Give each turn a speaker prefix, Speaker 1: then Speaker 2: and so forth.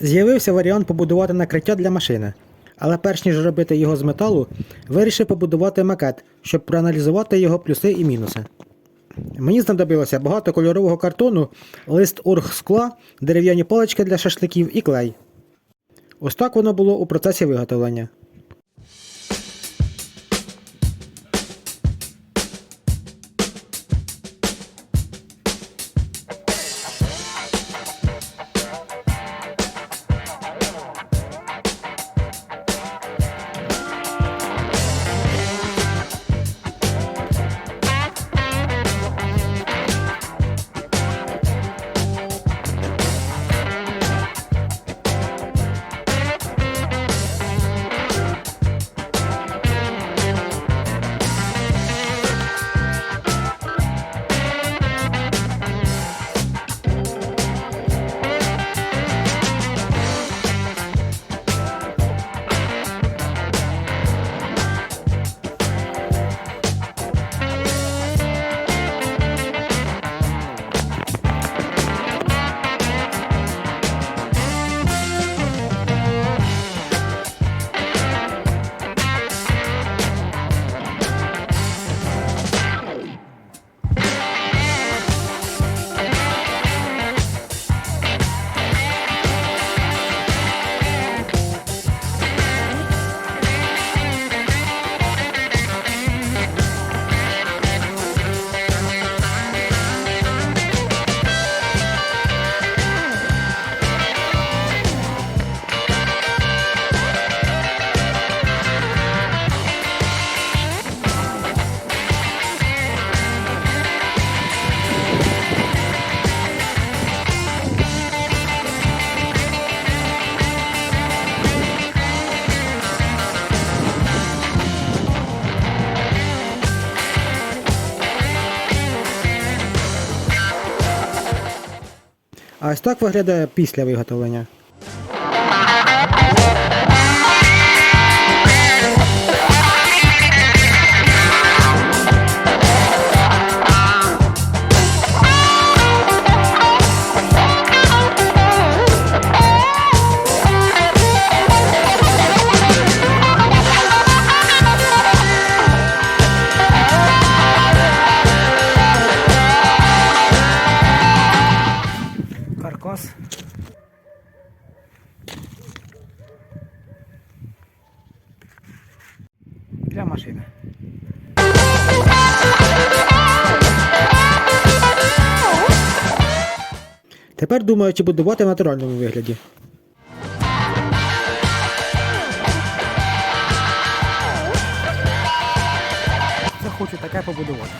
Speaker 1: З'явився варіант побудувати накриття для машини. Але перш ніж робити його з металу, вирішив побудувати макет, щоб проаналізувати його плюси і мінуси. Мені знадобилося багато кольорового картону, лист оргскла, дерев'яні палички для шашликів і клей. Ось так воно було у процесі виготовлення. А ось так виглядає після виготовлення. Для машини. Тепер думаю, чи будувати в натуральному вигляді. Це хочу таке побудувати.